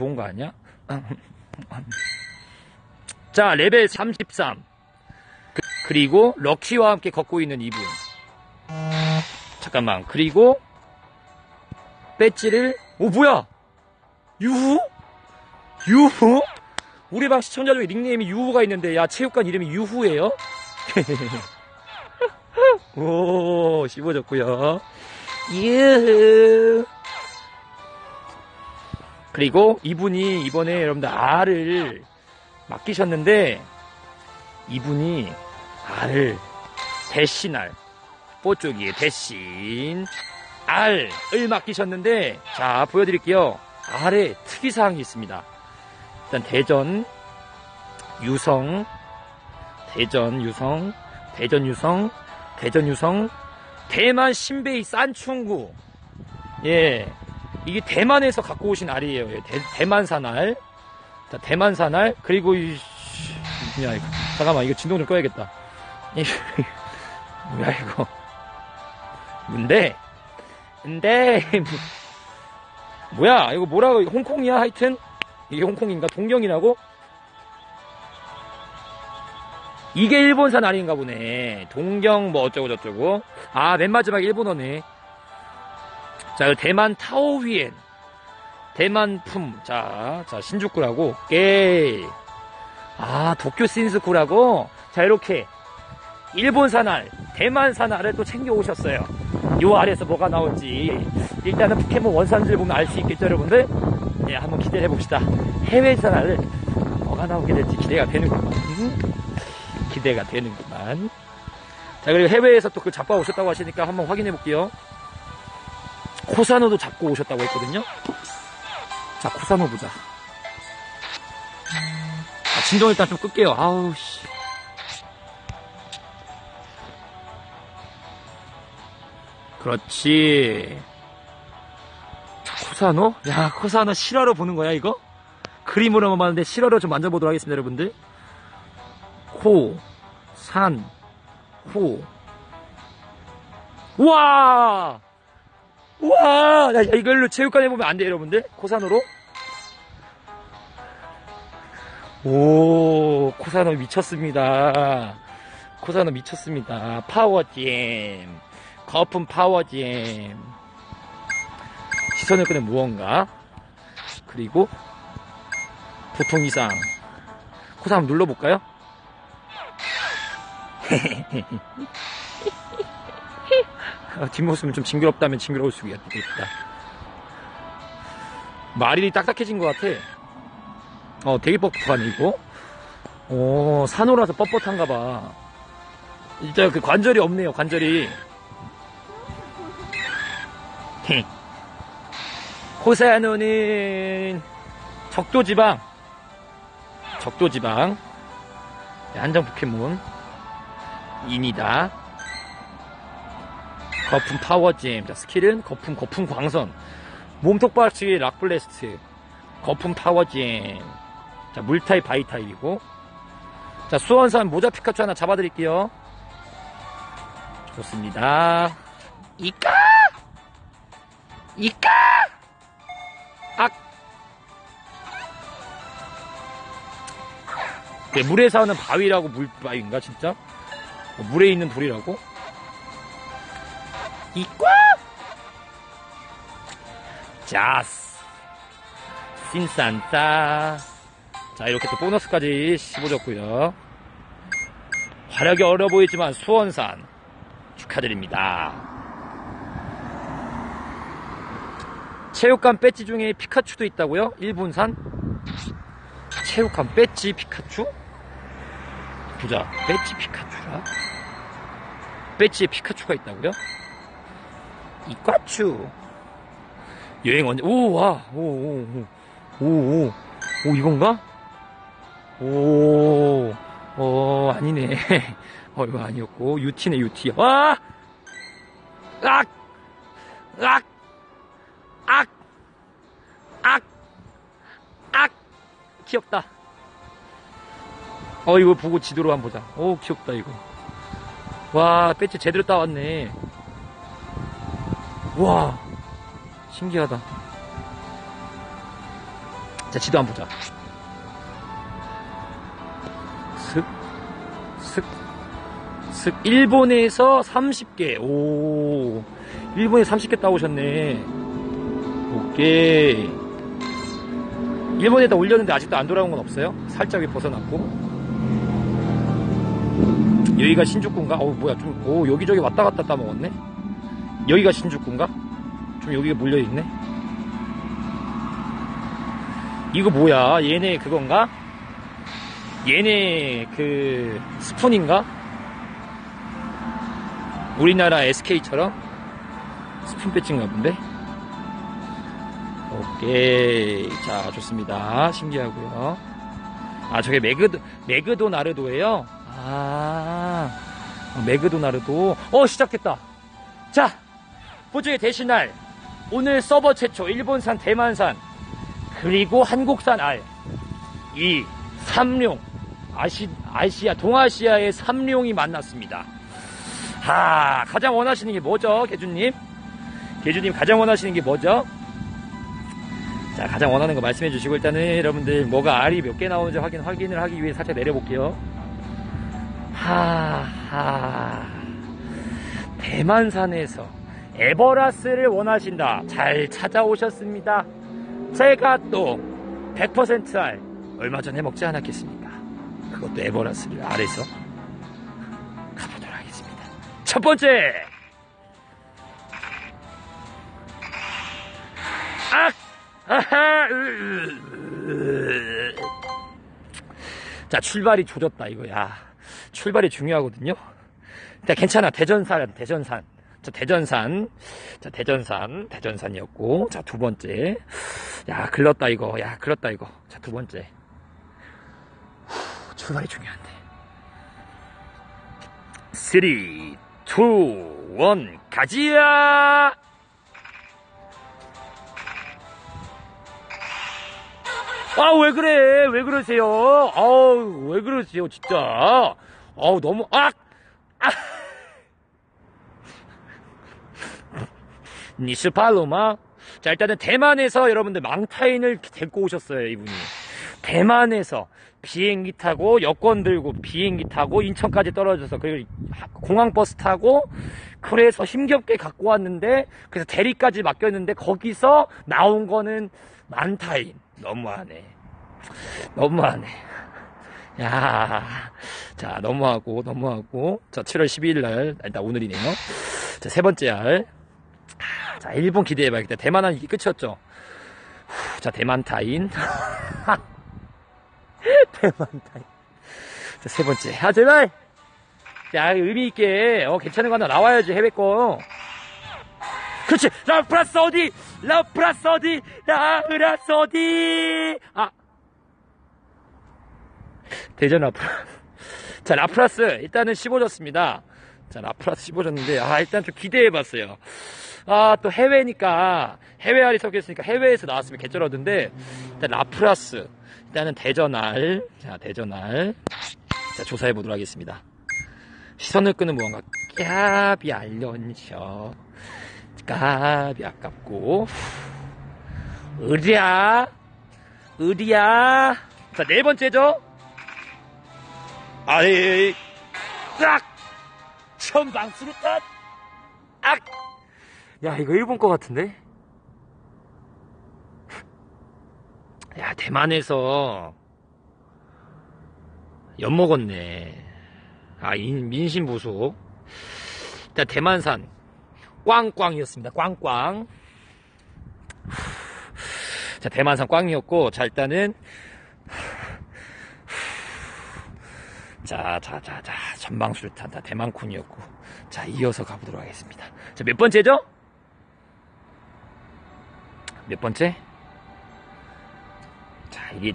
좋은 거 아니야? 자, 레벨 33. 그, 리고 럭키와 함께 걷고 있는 이분. 잠깐만. 그리고 배지를 오 뭐야? 유후? 유후? 우리 방 시청자 중에 닉네임이 유후가 있는데 야 체육관 이름이 유후예요? 오 씹어졌고요. 유후. 그리고 이분이 이번에 여러분들 알을 맡기셨는데 이분이 알을 대신 알 뽀쪽이 대신 알을 맡기셨는데 자 보여드릴게요. 알에 특이사항이 있습니다. 일단 대전 유성 대전 유성 대전 유성 대전 유성 대만 신베이 산충구. 예 이게 대만에서 갖고 오신 알이에요. 예, 대, 만산 알. 자, 대만산 알. 그리고 이 씨, 야 이거 잠깐만 이거 진동 좀 꺼야겠다. 이 뭐야 이거. 뭔데? 근데? 뭐야 이거 뭐라고 홍콩이야? 하여튼. 이게 홍콩인가? 동경이라고? 이게 일본산 아닌가 보네. 동경 뭐 어쩌고 저쩌고. 아 맨 마지막 일본어네 자 이거 대만 타오휘엔. 대만품. 자, 자 신주쿠라고. 깨. 아 도쿄 신스쿠라고? 자 이렇게. 일본 산 알 대만 산 알을 또 챙겨 오셨어요. 요 알에서 뭐가 나올지. 일단은 포켓몬 원산지를 보면 알 수 있겠죠 여러분들? 예 한번 기대해 봅시다. 해외 산 알을 뭐가 나오게 될지 기대가 되는구만. 기대가 되는구만. 자 그리고 해외에서 또 그 잡아 오셨다고 하시니까 한번 확인해 볼게요 코사노도 잡고 오셨다고 했거든요 자, 코사노 보자. 자, 진동 일단 좀 끌게요. 아우, 씨. 그렇지. 코사노? 야, 코사노 실화로 보는 거야, 이거? 그림으로만 봤는데 실화로 좀 만져보도록 하겠습니다, 여러분들. 코, 산, 호. 우와! 우와! 야, 야, 이걸로 체육관에 보면 안 돼, 여러분들. 코사노로. 오, 코사노 미쳤습니다. 코사노 미쳤습니다. 파워잼. 거품 파워잼. 시선을 끄는 무언가. 그리고 보통 이상. 코사 한번 눌러볼까요? 아, 뒷모습은 좀 징그럽다면 징그러울 수가 있다. 말이 딱딱해진 것 같아. 어, 되게 뻣뻣하네, 이거. 오, 산호라서 뻣뻣한가 봐. 진짜 그 관절이 없네요, 관절이. 호사노는 적도지방. 적도지방. 한정 포켓몬. 인이다. 거품 파워잼. 자, 스킬은 거품, 거품 광선. 몸통 박치기 락블레스트. 거품 파워잼. 자, 물타입, 바이타입이고. 자, 수원산 모자 피카츄 하나 잡아드릴게요. 좋습니다. 이까! 이까! 악! 네, 물에 사는 바위라고 물바위인가, 진짜? 어, 물에 있는 돌이라고? 이과! 자스! 신산타! 자, 이렇게 또 보너스까지 씹어줬고요 화력이 어려 보이지만 수원산 축하드립니다. 체육관 배지 중에 피카츄도 있다고요? 일본산? 체육관 배지 피카츄? 보자. 배지 피카츄라? 배지에 피카츄가 있다고요? 이과츄. 여행 언제, 오, 와, 오, 오, 오, 오, 오, 오, 이건가? 오, 어, 아니네. 어, 이거 아니었고, 유티네, 유티. 와! 악! 악! 악! 악! 악! 귀엽다. 어, 이거 보고 지도로 한번 보자. 오, 귀엽다, 이거. 와, 배치 제대로 따왔네. 와, 신기하다. 자, 지도 한번 보자. 슥, 슥, 슥. 일본에서 30개. 오, 일본에 30개 따오셨네. 오케이. 일본에다 올렸는데 아직도 안 돌아온 건 없어요? 살짝 위 벗어났고. 여기가 신주쿠인가? 어우, 뭐야, 좀, 오, 여기저기 왔다 갔다 따먹었네? 여기가 신주쿠인가? 좀 여기가 물려있네? 이거 뭐야? 얘네 그건가? 얘네 그 스푼인가? 우리나라 SK처럼 스푼 배지인가 본데? 오케이. 자, 좋습니다. 신기하고요. 아, 저게 매그도, 매그도 나르도예요? 아, 매그도 나르도. 어, 시작됐다. 자, 호주의 대신할. 오늘 서버 최초 일본산 대만산 그리고 한국산 알. 이 삼룡. 아시, 아시아, 동아시아의 삼룡이 만났습니다. 하, 가장 원하시는 게 뭐죠, 개주님? 개주님 가장 원하시는 게 뭐죠? 자, 가장 원하는 거 말씀해 주시고 일단은 여러분들 뭐가 알이 몇 개 나오는지 확인, 확인을 하기 위해 살짝 내려볼게요. 하 하. 대만산에서 에버라스를 원하신다. 잘 찾아오셨습니다. 제가 또 100%알 얼마 전에 먹지 않았겠습니까? 그것도 에버라스를 아래서 가보도록 하겠습니다. 첫 번째! 악! 아하! 자, 출발이 조졌다, 이거야. 출발이 중요하거든요. 자, 괜찮아. 대전산, 대전산. 자, 대전산. 자, 대전산. 대전산이었고. 자, 두 번째. 야, 글렀다, 이거. 야, 글렀다, 이거. 자, 두 번째. 후, 출발이 중요한데. 3, 2, 1, 가지야! 아, 왜 그래? 왜 그러세요? 아우, 왜 그러세요, 진짜? 아우, 너무, 아! 아! 니스팔로마? 자, 일단은 대만에서 여러분들 망타인을 데리고 오셨어요, 이분이. 대만에서 비행기 타고, 여권 들고 비행기 타고, 인천까지 떨어져서, 그리고 공항 버스 타고, 그래서 힘겹게 갖고 왔는데, 그래서 대리까지 맡겼는데, 거기서 나온 거는 만타인. 너무하네. 너무하네. 야, 자, 너무하고, 너무하고. 자, 7월 12일 날, 일단 오늘이네요. 자, 세 번째 알. 자, 일본 기대해봐야겠다. 대만은 이게 끝이었죠. 후, 자, 대만 타인. 대만 타인. 자, 세 번째. 아, 제발! 야, 의미있게, 어, 괜찮은 거 하나 나와야지, 해외 거. 그렇지! 라프라스 어디! 라프라스 어디! 라프라스 어디! 아! 대전 라프라스. 자, 라프라스. 일단은 씹어졌습니다. 자, 라프라스 씹어졌는데, 아, 일단 좀 기대해봤어요. 아, 또 해외니까, 해외 알이 섞였으니까 해외에서 나왔으면 개쩔었는데, 일단 라프라스. 일단은 대전알. 자, 대전알. 자, 조사해 보도록 하겠습니다. 시선을 끄는 무언가. 깝이 알련셔. 깝이 아깝고. 으랴. 으랴. 자, 네 번째죠. 아이, 악! 천방 수류탄! 악! 야, 이거 일본 거 같은데? 야, 대만에서 엿먹었네. 아, 인, 민심보소. 일단 대만산 꽝꽝이었습니다. 꽝꽝. 자, 대만산 꽝이었고, 자, 일단은 자, 자, 자, 자, 전방술탄, 다 대만쿤이었고. 자, 이어서 가보도록 하겠습니다. 자, 몇 번째죠? 몇 번째? 자, 이게,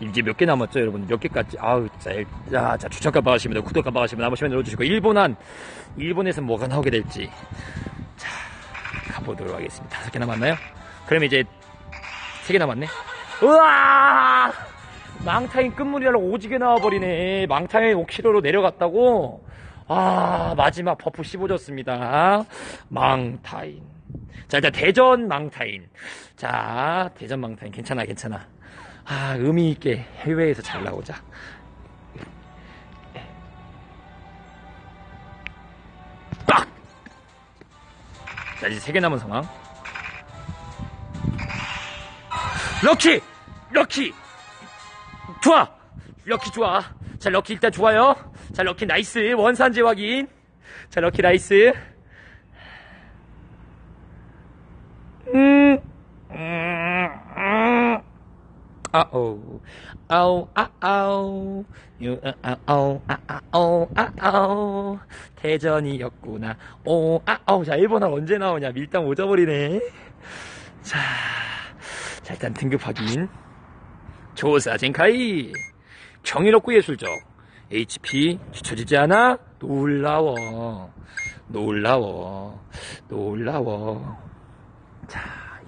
이제 몇개 남았죠, 여러분? 몇 개까지? 아우, 자, 일- 자, 자, 추천값 박으시면 구독값 박으시면 나머시면 눌러주시고, 일본한, 일본에서 뭐가 나오게 될지. 자, 가보도록 하겠습니다. 다섯 개 남았나요? 그럼 이제, 세 개 남았네? 우와! 망타인 끝물이라고 오지게 나와버리네. 망타인 5kg로 내려갔다고? 아, 마지막 버프 씹어졌습니다. 망타인. 자, 일단 대전 망타인. 자, 대전 망타인. 괜찮아, 괜찮아. 아, 의미 있게 해외에서 잘 나오자. 빡! 자, 이제 세 개 남은 상황. 럭키! 럭키! 좋아! 럭키 좋아. 자, 럭키 일단 좋아요. 자, 럭키 나이스. 원산지 확인. 자, 럭키 나이스. 아오, 아오, 아아오, 아아오, 아아오, 대전이었구나. 오, 아아오. 자, 일본어 언제 나오냐? 밀당 오져버리네. 자, 자, 일단 등급 확인. 조사 젠카이. 경이롭고 예술적. HP 뒤처지지 않아? 놀라워. 놀라워. 놀라워. 자,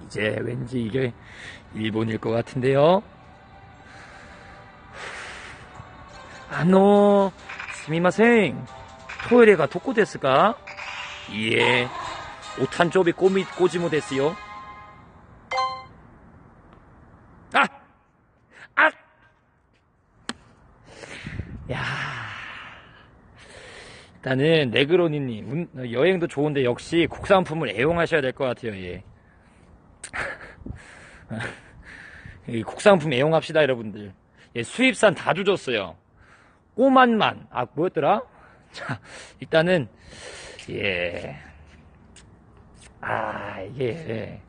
이제 왠지 이게 일본일 것 같은데요. 아노, 스미마생. 토요일에가 도코 데스까? 예. 오탄 쪽이 꼬미, 꼬지모 데스요. 아! 아! 야. 일단은 네그로니님 운- 여행도 좋은데 역시 국산품을 애용하셔야 될 것 같아요. 예. 이 국산품 애용합시다, 여러분들. 예, 수입산 다 주줬어요. 꼬만만. 아, 뭐였더라? 자, 일단은, 예. 아, 이게,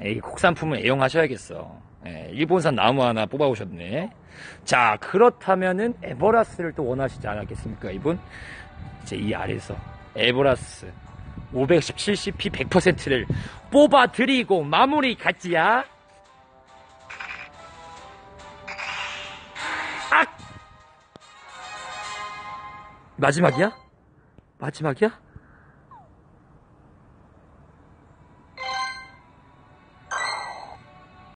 예. 이 국산품을 애용하셔야겠어. 예, 일본산 나무 하나 뽑아오셨네. 자, 그렇다면은 에버라스를 또 원하시지 않았겠습니까, 이분? 이제 이 아래에서 에버라스 517cp 100%를 뽑아드리고 마무리 갔지야. 마지막이야? 마지막이야?